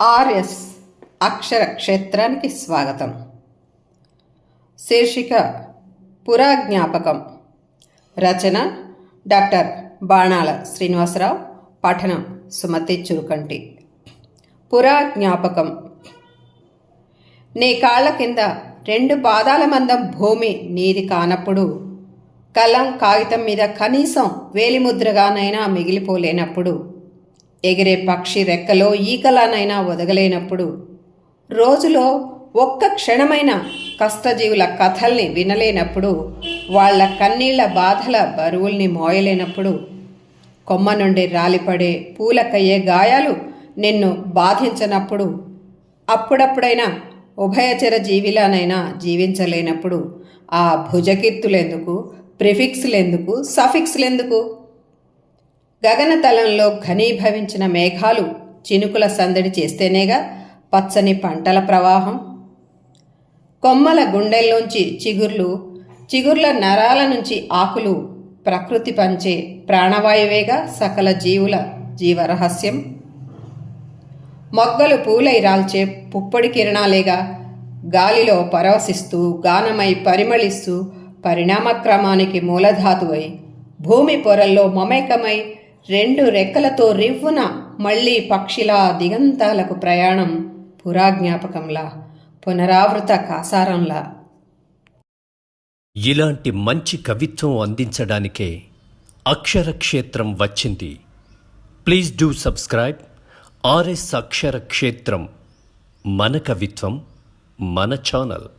RS అక్షర క్షేత్రానికి స్వాగతం. శీర్షిక పురాజ్ఞాపకం. రచన డాక్టర్ బాణాల శ్రీనివాసరావు. పఠనం సుమతి చురుకంటి. పురాజ్ఞాపకం. నీ కాళ్ళ కింద రెండు పాదాల మందం భూమి నీది కానప్పుడు కలం కాగితం మీద కనీసం వేలిముద్రగానైనా మిగిలిపోలేనప్పుడు ఎగిరే పక్షి రెక్కలో ఈకలానైనా వదగలేనప్పుడు రోజులో ఒక్క క్షణమైన కష్టజీవుల కథల్ని వినలేనప్పుడు వాళ్ళ కన్నీళ్ళ బాధల బరువుల్ని మోయలేనప్పుడు కొమ్మ నుండి రాలిపడే పూలకయ్యే గాయాలు నిన్ను బాధించనప్పుడు అప్పుడప్పుడైనా ఉభయచర జీవిలానైనా జీవించలేనప్పుడు ఆ భుజకీర్తులెందుకు ప్రిఫిక్స్లెందుకు సఫిక్స్లెందుకు? గగనతలంలో ఘనీభవించిన మేఘాలు చినుకుల సందడి చేస్తేనేగా పచ్చని పంటల ప్రవాహం. కొమ్మల గుండెల్లోంచి చిగుర్లు చిగుర్ల నరాల నుంచి ఆకులు ప్రకృతి పంచే ప్రాణవాయువేగా సకల జీవుల జీవరహస్యం. మొగ్గలు పూలై రాల్చే పుప్పొడి కిరణాలేగా గాలిలో పరవశిస్తూ గానమై పరిమళిస్తూ పరిణామక్రమానికి మూలధాతువై భూమి పొరల్లో మమేకమై రెండు రెక్కలతో రివ్వున మళ్ళీ పక్షిలా దిగంతాలకు ప్రయాణం పురాజ్ఞాపకంలా పునరావృత కాసారంలా. ఇలాంటి మంచి కవిత్వం అందించడానికే అక్షరక్షేత్రం వచ్చింది. Please do subscribe RS Aksharakshetram మన కవిత్వం మన ఛానల్.